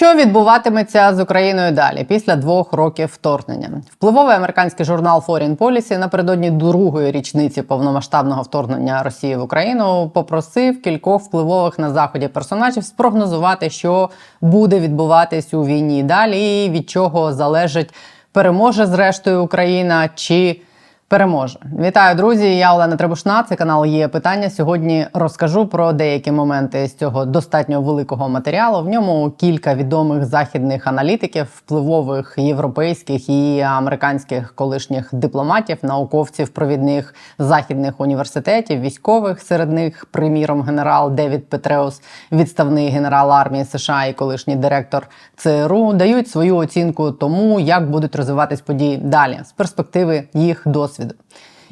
Що відбуватиметься з Україною далі після двох років вторгнення? Впливовий американський журнал Foreign Policy напередодні другої річниці повномасштабного вторгнення Росії в Україну попросив кількох впливових на заході персонажів спрогнозувати, що буде відбуватись у війні далі, і від чого залежить переможе зрештою Україна чи переможе. Вітаю, друзі! Я Олена Требушна. Це канал є питання. Сьогодні розкажу про деякі моменти з цього достатньо великого матеріалу. В ньому кілька відомих західних аналітиків, впливових європейських і американських колишніх дипломатів, науковців провідних західних університетів, військових. Серед них, приміром, генерал Девід Петреус, відставний генерал армії США і колишній директор ЦРУ, дають свою оцінку тому, як будуть розвиватись події далі з перспективи їх досвіду.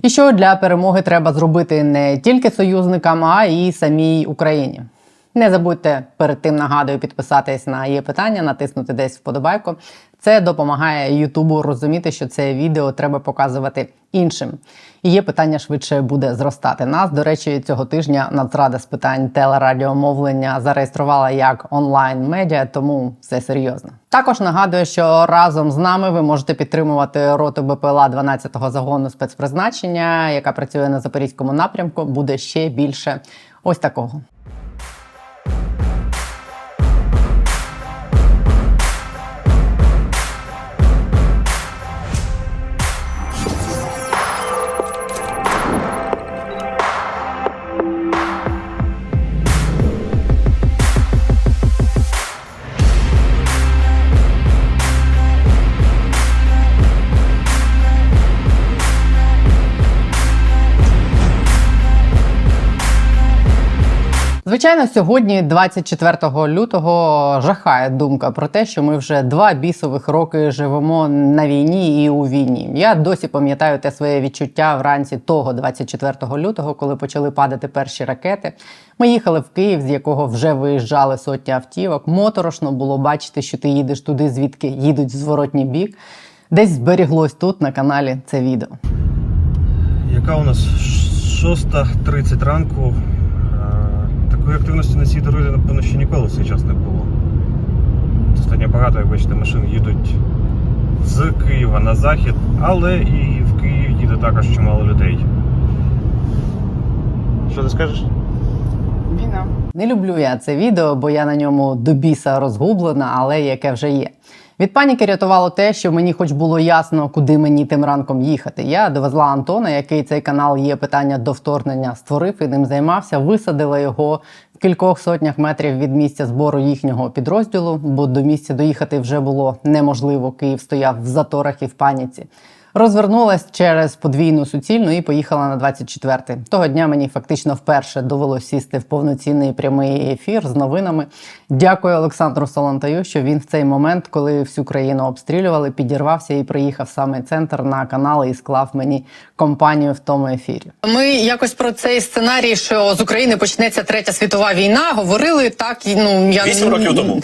І що для перемоги треба зробити не тільки союзникам, а й самій Україні. Не забудьте перед тим нагадую підписатись на її питання, натиснути десь вподобайку. Це допомагає Ютубу розуміти, що це відео треба показувати іншим. І є питання швидше буде зростати. Нас, до речі, цього тижня Нацрада з питань телерадіомовлення зареєструвала як онлайн медіа, тому все серйозно. Також нагадую, що разом з нами ви можете підтримувати роту БПЛА 12-го загону спецпризначення, яка працює на запорізькому напрямку. Буде ще більше ось такого. Звичайно, сьогодні, 24 лютого, жахає думка про те, що ми вже два бісових роки живемо на війні і у війні. Я досі пам'ятаю те своє відчуття вранці того 24 лютого, коли почали падати перші ракети. Ми їхали в Київ, з якого вже виїжджали сотні автівок. Моторошно було бачити, що ти їдеш туди, звідки їдуть в зворотній бік. Десь зберіглось тут на каналі це відео. Яка у нас 6.30 ранку. Такої активності на цій дорозі, напевно, ще ніколи в цей час не було. Достатньо багато, як бачите, машин їдуть з Києва на захід, але і в Київ їде також чимало людей. Що ти скажеш? Війна. Не люблю я це відео, бо я на ньому до біса розгублена, але яке вже є. Від паніки рятувало те, що мені хоч було ясно, куди мені тим ранком їхати. Я довезла Антона, який цей канал є питання до вторгнення, створив і ним займався, висадила його в кількох сотнях метрів від місця збору їхнього підрозділу, бо до місця доїхати вже було неможливо. Київ стояв в заторах і в паніці. Розвернулась через подвійну суцільну і поїхала на 24-й. Того дня мені фактично вперше довелося сісти в повноцінний прямий ефір з новинами. Дякую Олександру Солонтаю, що він в цей момент, коли всю країну обстрілювали, підірвався і приїхав в самий центр на канал і склав мені компанію в тому ефірі. Ми якось про цей сценарій, що з України почнеться третя світова війна, говорили так. і, Ну я Вісім років тому.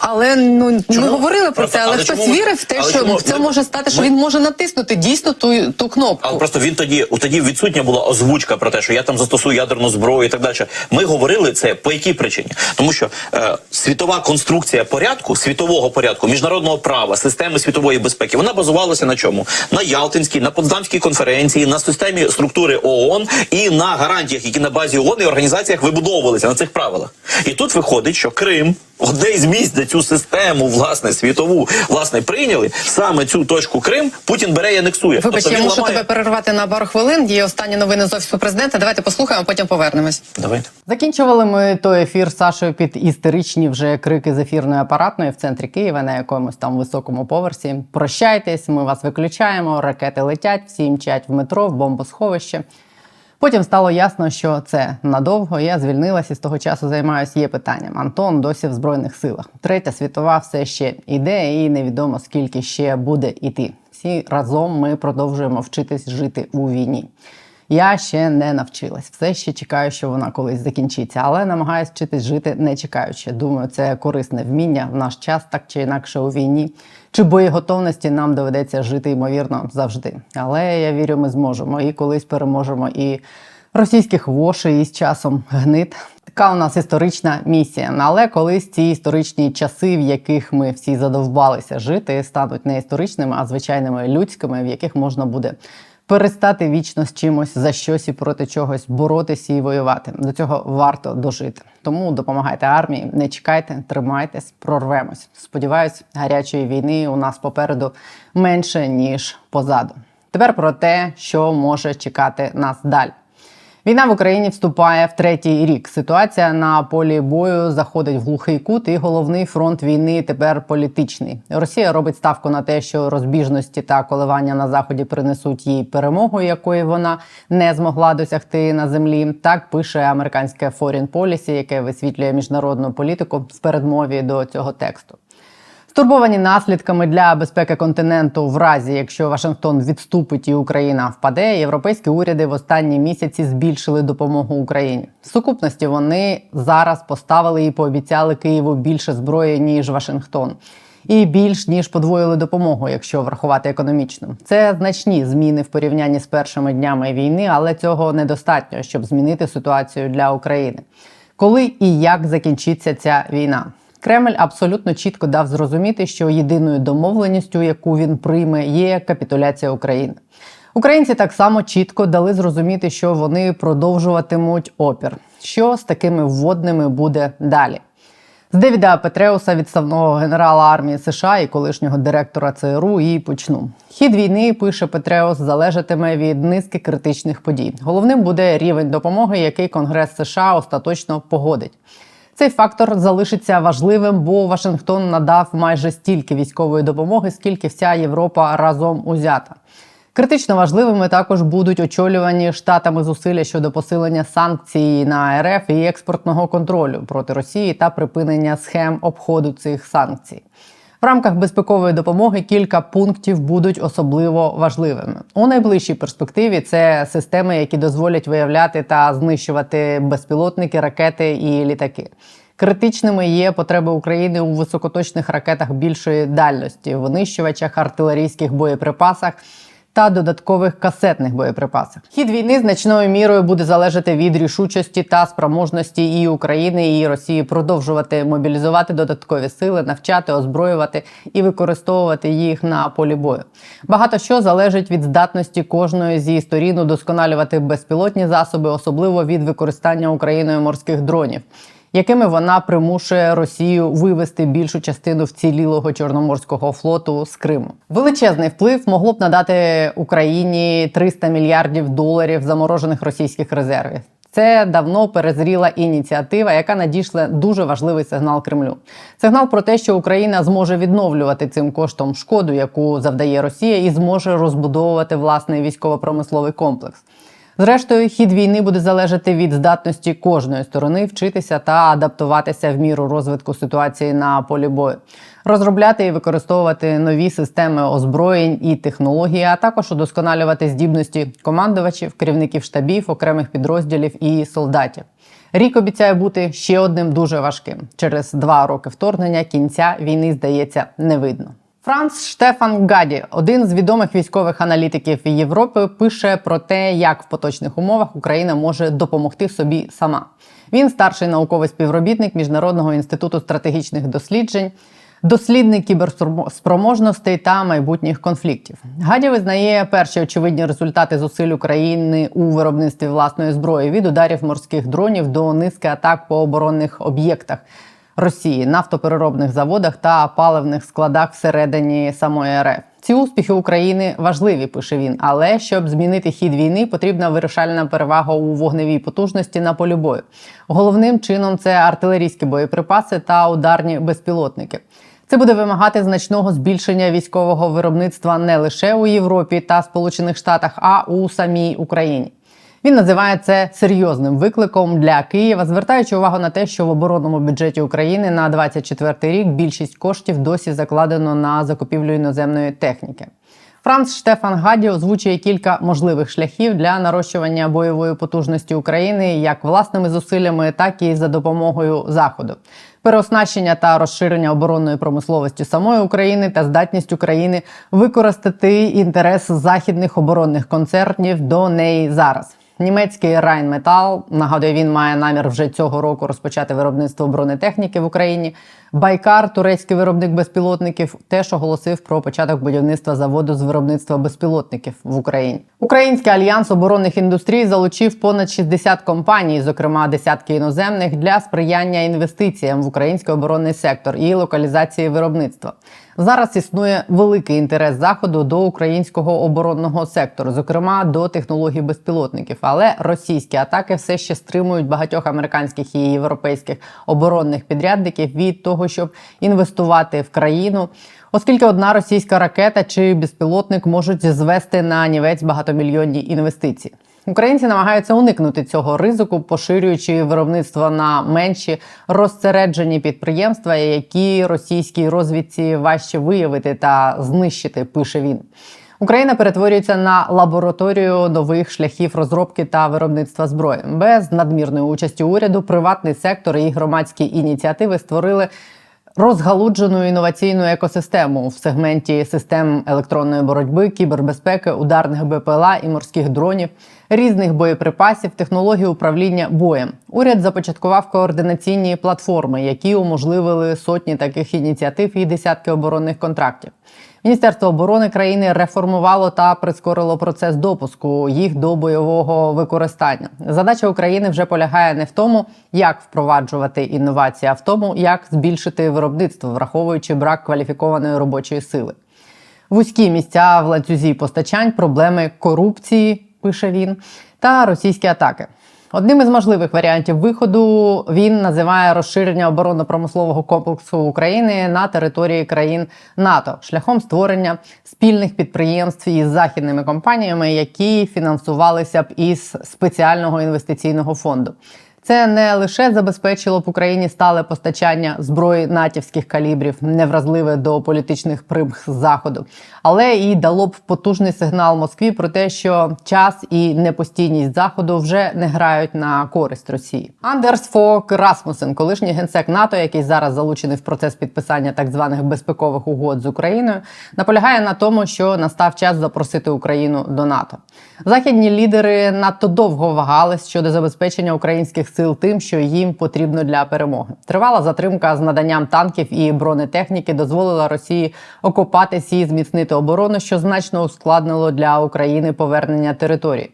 але ну ми говорили про Просто, це, але, але хтось чому вірив в те, але що чому це може стати, що ми- він може натиснути дійсно ту, ту кнопку. Але просто він тоді тоді відсутня була озвучка про те, що я там застосую ядерну зброю і так далі. Ми говорили це по якій причині? Тому що е, світова конструкція порядку, світового порядку, міжнародного права, системи світової безпеки, вона базувалася на чому? На Ялтинській, на Потсдамській конференції, на системі структури ООН і на гарантіях, які на базі ООН і організаціях вибудовувалися на цих правилах. І тут виходить, що Крим. Одне із місць, де цю систему, власне, світову, власне, прийняли, саме цю точку Крим Путін бере і анексує. Вибач, Тобто я мушу ламає- тебе перервати на пару хвилин. Є останні новини з офісу президента. Давайте послухаємо, потім повернемось. Давайте. Закінчували ми той ефір з Сашою під істеричні вже крики з ефірної апаратної в центрі Києва на якомусь там високому поверсі. Прощайтесь, ми вас виключаємо. Ракети летять, всі мчать в метро, в бомбосховище. Потім стало ясно, що це надовго. Я звільнилася з того часу займаюся є питанням. Антон досі в збройних силах. Третя світова все ще іде, і невідомо скільки ще буде іти. Всі разом ми продовжуємо вчитись жити у війні. Я ще не навчилась. Все ще чекаю, що вона колись закінчиться, але намагаюсь вчитись жити не чекаючи. Думаю, це корисне вміння в наш час, так чи інакше у війні. Чи боєготовності нам доведеться жити ймовірно завжди. Але я вірю, ми зможемо і колись переможемо і російських вошей, і з часом гнит. Така у нас історична місія. Але колись ці історичні часи, в яких ми всі задовбалися жити, стануть не історичними, а звичайними людськими, в яких можна буде перестати вічно з чимось за щось і проти чогось боротися і воювати. До цього варто дожити. Тому допомагайте армії, не чекайте, тримайтесь, прорвемось. Сподіваюсь, гарячої війни у нас попереду менше ніж позаду. Тепер про те, що може чекати нас далі. Війна в Україні вступає в третій рік. Ситуація на полі бою заходить в глухий кут, і головний фронт війни тепер політичний. Росія робить ставку на те, що розбіжності та коливання на заході принесуть їй перемогу, якої вона не змогла досягти на землі. Так пише американське Foreign Policy, яке висвітлює міжнародну політику в передмові до цього тексту. Стурбовані наслідками для безпеки континенту, в разі якщо Вашингтон відступить і Україна впаде, європейські уряди в останні місяці збільшили допомогу Україні. В сукупності вони зараз поставили і пообіцяли Києву більше зброї ніж Вашингтон. І більш ніж подвоїли допомогу, якщо врахувати економічно. Це значні зміни в порівнянні з першими днями війни, але цього недостатньо, щоб змінити ситуацію для України. Коли і як закінчиться ця війна? Кремль абсолютно чітко дав зрозуміти, що єдиною домовленістю, яку він прийме, є капітуляція України. Українці так само чітко дали зрозуміти, що вони продовжуватимуть опір. Що з такими вводними буде далі? З Девіда Петреуса, відставного генерала армії США і колишнього директора ЦРУ, і почну. Хід війни пише Петреус, залежатиме від низки критичних подій. Головним буде рівень допомоги, який Конгрес США остаточно погодить. Цей фактор залишиться важливим, бо Вашингтон надав майже стільки військової допомоги, скільки вся Європа разом узята. Критично важливими також будуть очолювані штатами зусилля щодо посилення санкцій на РФ і експортного контролю проти Росії та припинення схем обходу цих санкцій. В рамках безпекової допомоги кілька пунктів будуть особливо важливими. У найближчій перспективі це системи, які дозволять виявляти та знищувати безпілотники, ракети і літаки. Критичними є потреби України у високоточних ракетах більшої дальності, винищувачах, артилерійських боєприпасах та додаткових касетних боєприпасах. Хід війни значною мірою буде залежати від рішучості та спроможності і України, і Росії продовжувати мобілізувати додаткові сили, навчати, озброювати і використовувати їх на полі бою. Багато що залежить від здатності кожної зі сторін удосконалювати безпілотні засоби, особливо від використання Україною морських дронів якими вона примушує Росію вивести більшу частину вцілілого чорноморського флоту з Криму. Величезний вплив могло б надати Україні 300 мільярдів доларів заморожених російських резервів. Це давно перезріла ініціатива, яка надійшла дуже важливий сигнал Кремлю. Сигнал про те, що Україна зможе відновлювати цим коштом шкоду, яку завдає Росія, і зможе розбудовувати власний військово-промисловий комплекс. Зрештою, хід війни буде залежати від здатності кожної сторони вчитися та адаптуватися в міру розвитку ситуації на полі бою, розробляти і використовувати нові системи озброєнь і технології, а також удосконалювати здібності командувачів, керівників штабів, окремих підрозділів і солдатів. Рік обіцяє бути ще одним дуже важким. Через два роки вторгнення кінця війни здається не видно. Франц Штефан Гаді, один з відомих військових аналітиків Європи, пише про те, як в поточних умовах Україна може допомогти собі сама. Він старший науковий співробітник Міжнародного інституту стратегічних досліджень, дослідник кіберспроможностей та майбутніх конфліктів. Гаді визнає перші очевидні результати зусиль України у виробництві власної зброї від ударів морських дронів до низки атак по оборонних об'єктах. Росії, нафтопереробних заводах та паливних складах всередині самої РФ. Ці успіхи України важливі, пише він. Але щоб змінити хід війни, потрібна вирішальна перевага у вогневій потужності на полі бою. Головним чином це артилерійські боєприпаси та ударні безпілотники. Це буде вимагати значного збільшення військового виробництва не лише у Європі та Сполучених Штатах, а у самій Україні. Він називає це серйозним викликом для Києва, звертаючи увагу на те, що в оборонному бюджеті України на 24 рік більшість коштів досі закладено на закупівлю іноземної техніки. Франц Штефан Гаді озвучує кілька можливих шляхів для нарощування бойової потужності України як власними зусиллями, так і за допомогою заходу. Переоснащення та розширення оборонної промисловості самої України та здатність України використати інтерес західних оборонних концернів до неї зараз. Німецький Rheinmetall, нагадую, він має намір вже цього року розпочати виробництво бронетехніки в Україні. Байкар, турецький виробник безпілотників, теж оголосив про початок будівництва заводу з виробництва безпілотників в Україні. Український альянс оборонних індустрій залучив понад 60 компаній, зокрема десятки іноземних, для сприяння інвестиціям в український оборонний сектор і локалізації виробництва. Зараз існує великий інтерес заходу до українського оборонного сектору, зокрема до технологій безпілотників. Але російські атаки все ще стримують багатьох американських і європейських оборонних підрядників від щоб інвестувати в країну, оскільки одна російська ракета чи безпілотник можуть звести на нівець багатомільйонні інвестиції. Українці намагаються уникнути цього ризику, поширюючи виробництво на менші розсереджені підприємства, які російській розвідці важче виявити та знищити. Пише він. Україна перетворюється на лабораторію нових шляхів розробки та виробництва зброї. Без надмірної участі уряду приватний сектор і громадські ініціативи створили розгалуджену інноваційну екосистему в сегменті систем електронної боротьби, кібербезпеки, ударних БПЛА і морських дронів, різних боєприпасів, технологій управління боєм. Уряд започаткував координаційні платформи, які уможливили сотні таких ініціатив і десятки оборонних контрактів. Міністерство оборони країни реформувало та прискорило процес допуску їх до бойового використання. Задача України вже полягає не в тому, як впроваджувати інновації, а в тому, як збільшити виробництво, враховуючи брак кваліфікованої робочої сили. Вузькі місця в ланцюзі постачань, проблеми корупції, пише він, та російські атаки. Одним із можливих варіантів виходу він називає розширення оборонно-промислового комплексу України на території країн НАТО шляхом створення спільних підприємств із західними компаніями, які фінансувалися б із спеціального інвестиційного фонду. Це не лише забезпечило б Україні стале постачання зброї натівських калібрів, невразливе до політичних примх заходу, але і дало б потужний сигнал Москві про те, що час і непостійність заходу вже не грають на користь Росії. Андерс Фок Расмусен, колишній генсек НАТО, який зараз залучений в процес підписання так званих безпекових угод з Україною, наполягає на тому, що настав час запросити Україну до НАТО. Західні лідери надто довго вагались щодо забезпечення українських сил тим, що їм потрібно для перемоги. Тривала затримка з наданням танків і бронетехніки дозволила Росії окопатись і зміцнити оборону, що значно ускладнило для України повернення території.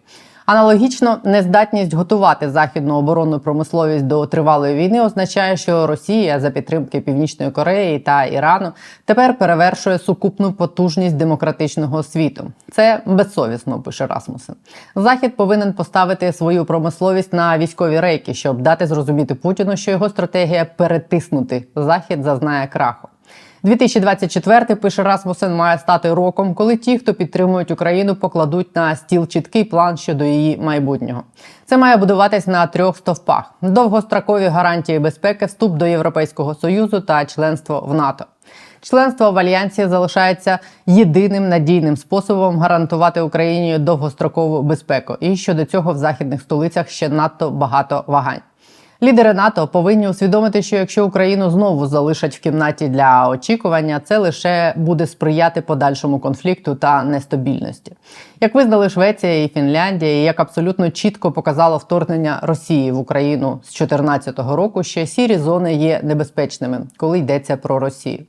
Аналогічно, нездатність готувати західну оборонну промисловість до тривалої війни означає, що Росія за підтримки Північної Кореї та Ірану тепер перевершує сукупну потужність демократичного світу. Це безсовісно, пише Расмусен. Захід повинен поставити свою промисловість на військові рейки, щоб дати зрозуміти Путіну, що його стратегія перетиснути захід зазнає краху. 2024, пише Расмусен, має стати роком, коли ті, хто підтримують Україну, покладуть на стіл чіткий план щодо її майбутнього. Це має будуватись на трьох стовпах: довгострокові гарантії безпеки, вступ до Європейського союзу та членство в НАТО. Членство в альянсі залишається єдиним надійним способом гарантувати Україні довгострокову безпеку, і щодо цього в західних столицях ще надто багато вагань. Лідери НАТО повинні усвідомити, що якщо Україну знову залишать в кімнаті для очікування, це лише буде сприяти подальшому конфлікту та нестабільності. Як визнали Швеція і Фінляндія, як абсолютно чітко показало вторгнення Росії в Україну з 2014 року, ще сірі зони є небезпечними, коли йдеться про Росію.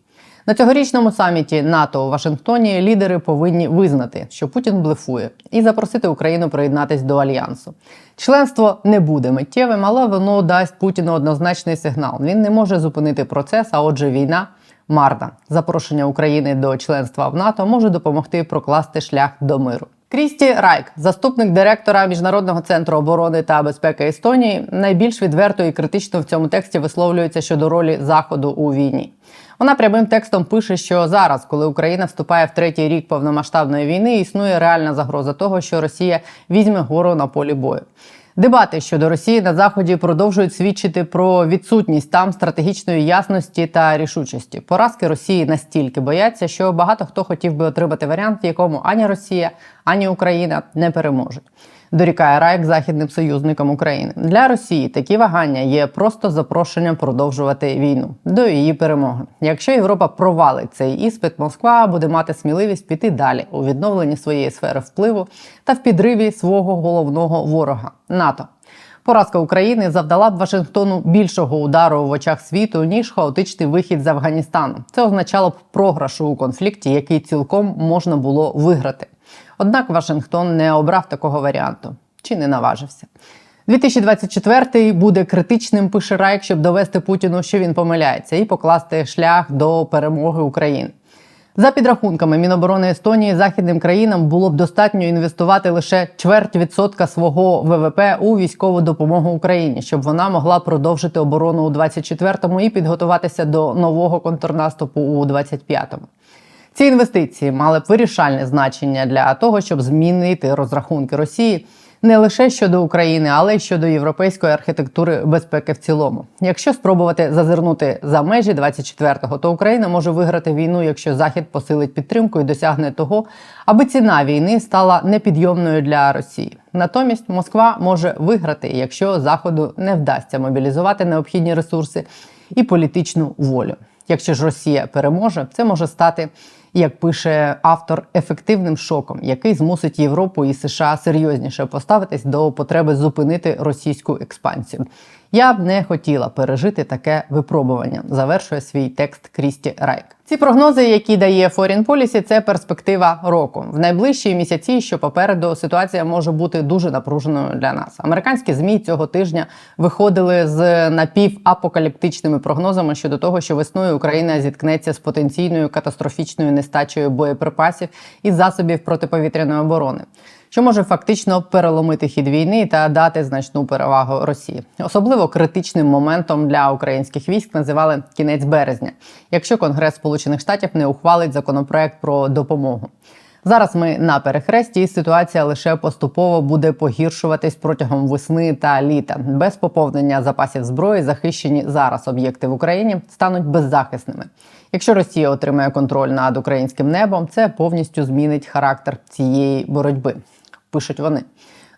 На цьогорічному саміті НАТО у Вашингтоні лідери повинні визнати, що Путін блефує, і запросити Україну приєднатись до альянсу. Членство не буде миттєвим, але воно дасть Путіну однозначний сигнал. Він не може зупинити процес, а отже, війна марна. Запрошення України до членства в НАТО може допомогти прокласти шлях до миру. Крісті Райк, заступник директора міжнародного центру оборони та безпеки Естонії, найбільш відверто і критично в цьому тексті висловлюється щодо ролі заходу у війні. Вона прямим текстом пише, що зараз, коли Україна вступає в третій рік повномасштабної війни, існує реальна загроза того, що Росія візьме гору на полі бою. Дебати щодо Росії на заході продовжують свідчити про відсутність там стратегічної ясності та рішучості. Поразки Росії настільки бояться, що багато хто хотів би отримати варіант, в якому ані Росія, ані Україна не переможуть. Дорікає Райк західним союзникам України для Росії. Такі вагання є просто запрошенням продовжувати війну до її перемоги. Якщо Європа провалить цей іспит, Москва буде мати сміливість піти далі у відновленні своєї сфери впливу та в підриві свого головного ворога НАТО. Поразка України завдала б Вашингтону більшого удару в очах світу ніж хаотичний вихід з Афганістану. Це означало б програш у конфлікті, який цілком можна було виграти. Однак Вашингтон не обрав такого варіанту чи не наважився. 2024 буде критичним, пише Райк, щоб довести Путіну, що він помиляється, і покласти шлях до перемоги України. За підрахунками Міноборони Естонії, західним країнам було б достатньо інвестувати лише чверть відсотка свого ВВП у військову допомогу Україні, щоб вона могла продовжити оборону у 24-му і підготуватися до нового контрнаступу у 25-му. Ці інвестиції мали б вирішальне значення для того, щоб змінити розрахунки Росії не лише щодо України, але й щодо європейської архітектури безпеки в цілому. Якщо спробувати зазирнути за межі 24-го, то Україна може виграти війну, якщо Захід посилить підтримку і досягне того, аби ціна війни стала непідйомною для Росії. Натомість Москва може виграти, якщо Заходу не вдасться мобілізувати необхідні ресурси і політичну волю. Якщо ж Росія переможе, це може стати, як пише автор, ефективним шоком, який змусить Європу і США серйозніше поставитись до потреби зупинити російську експансію. Я б не хотіла пережити таке випробування. Завершує свій текст Крісті Райк. Ці прогнози, які дає Foreign Policy, це перспектива року. В найближчі місяці, що попереду, ситуація може бути дуже напруженою для нас. Американські змі цього тижня виходили з напівапокаліптичними прогнозами щодо того, що весною Україна зіткнеться з потенційною катастрофічною нестачею боєприпасів і засобів протиповітряної оборони. Що може фактично переломити хід війни та дати значну перевагу Росії, особливо критичним моментом для українських військ називали кінець березня, якщо Конгрес Сполучених Штатів не ухвалить законопроект про допомогу. Зараз ми на перехресті, і ситуація лише поступово буде погіршуватись протягом весни та літа. Без поповнення запасів зброї захищені зараз об'єкти в Україні стануть беззахисними. Якщо Росія отримає контроль над українським небом, це повністю змінить характер цієї боротьби. Пишуть вони.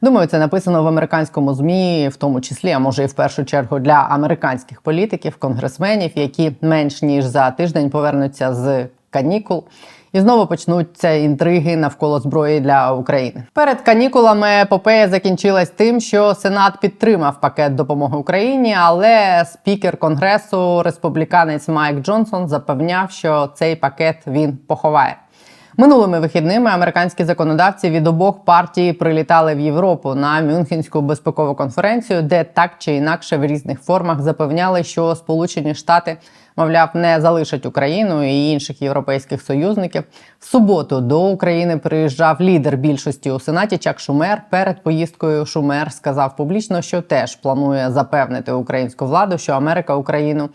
Думаю, це написано в американському змі, в тому числі, а може і в першу чергу для американських політиків, конгресменів, які менш ніж за тиждень повернуться з канікул. І знову почнуться інтриги навколо зброї для України. Перед канікулами епопея закінчилась тим, що Сенат підтримав пакет допомоги Україні, але спікер конгресу, республіканець Майк Джонсон, запевняв, що цей пакет він поховає. Минулими вихідними американські законодавці від обох партій прилітали в Європу на Мюнхенську безпекову конференцію, де так чи інакше в різних формах запевняли, що Сполучені Штати, мовляв, не залишать Україну і інших європейських союзників. В суботу до України приїжджав лідер більшості у сенаті Чак Шумер. Перед поїздкою Шумер сказав публічно, що теж планує запевнити українську владу, що Америка Україну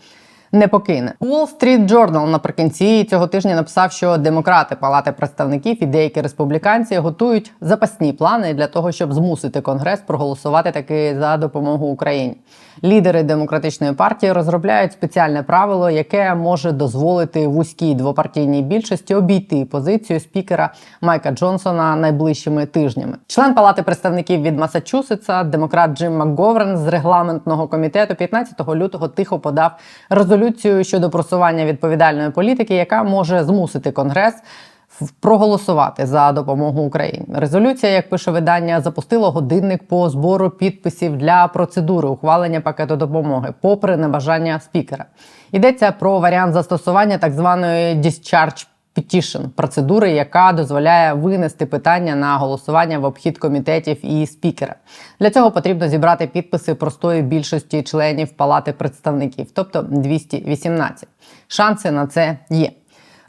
не покине. Wall Street Journal наприкінці цього тижня написав, що демократи Палати представників і деякі республіканці готують запасні плани для того, щоб змусити Конгрес проголосувати таки за допомогу Україні. Лідери демократичної партії розробляють спеціальне правило, яке може дозволити вузькій двопартійній більшості обійти позицію спікера Майка Джонсона найближчими тижнями. Член Палати представників від Масачусетса, демократ Джим МакГоверн з регламентного комітету 15 лютого тихо подав резолюцію щодо просування відповідальної політики, яка може змусити Конгрес проголосувати за допомогу Україні. Резолюція, як пише видання, запустила годинник по збору підписів для процедури ухвалення пакету допомоги, попри небажання спікера. Йдеться про варіант застосування так званої discharge petition – процедури, яка дозволяє винести питання на голосування в обхід комітетів і спікера. Для цього потрібно зібрати підписи простої більшості членів Палати представників, тобто 218. Шанси на це є.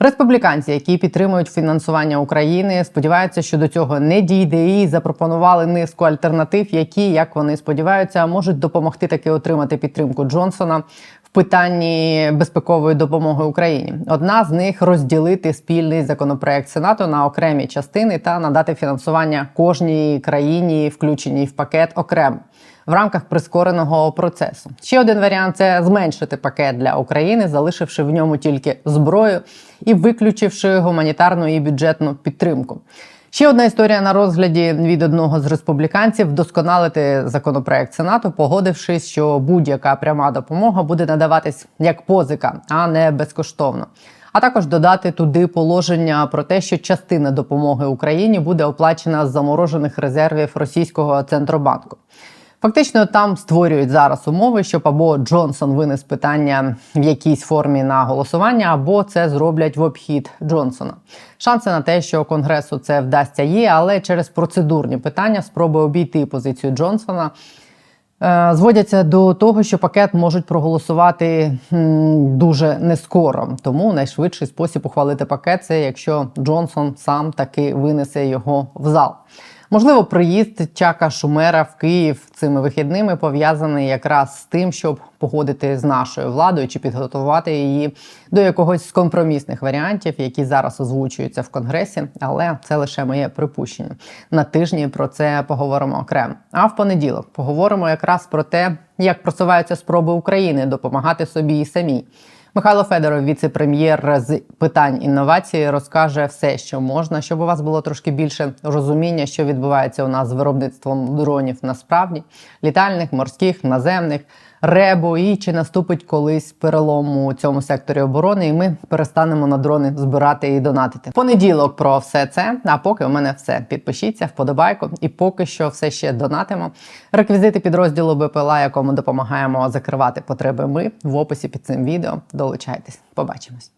Республіканці, які підтримують фінансування України, сподіваються, що до цього не дійде і запропонували низку альтернатив, які, як вони сподіваються, можуть допомогти таки отримати підтримку Джонсона питанні безпекової допомоги Україні. Одна з них розділити спільний законопроект Сенату на окремі частини та надати фінансування кожній країні, включеній в пакет окремо. В рамках прискореного процесу ще один варіант це зменшити пакет для України, залишивши в ньому тільки зброю і виключивши гуманітарну і бюджетну підтримку. Ще одна історія на розгляді від одного з республіканців вдосконалити законопроект Сенату, погодившись, що будь-яка пряма допомога буде надаватись як позика, а не безкоштовно. А також додати туди положення про те, що частина допомоги Україні буде оплачена з заморожених резервів російського центробанку. Фактично там створюють зараз умови, щоб або Джонсон винес питання в якійсь формі на голосування, або це зроблять в обхід Джонсона. Шанси на те, що Конгресу це вдасться, є, але через процедурні питання спроби обійти позицію Джонсона. е, Зводяться до того, що пакет можуть проголосувати дуже нескоро. Тому найшвидший спосіб ухвалити пакет це якщо Джонсон сам таки винесе його в зал. Можливо, приїзд Чака Шумера в Київ цими вихідними пов'язаний якраз з тим, щоб погодити з нашою владою чи підготувати її до якогось з компромісних варіантів, які зараз озвучуються в конгресі. Але це лише моє припущення. На тижні про це поговоримо окремо. А в понеділок поговоримо якраз про те, як просуваються спроби України допомагати собі і самій. Михайло Федоров, віце-прем'єр з питань інновації, розкаже все, що можна, щоб у вас було трошки більше розуміння, що відбувається у нас з виробництвом дронів насправді літальних, морських, наземних, ребу, і чи наступить колись перелом у цьому секторі оборони, і ми перестанемо на дрони збирати і донатити. Понеділок про все це. А поки у мене все. Підпишіться, вподобайку, і поки що все ще донатимо. Реквізити підрозділу БПЛА, якому допомагаємо закривати потреби. Ми в описі під цим відео. Долучайтесь. Побачимось.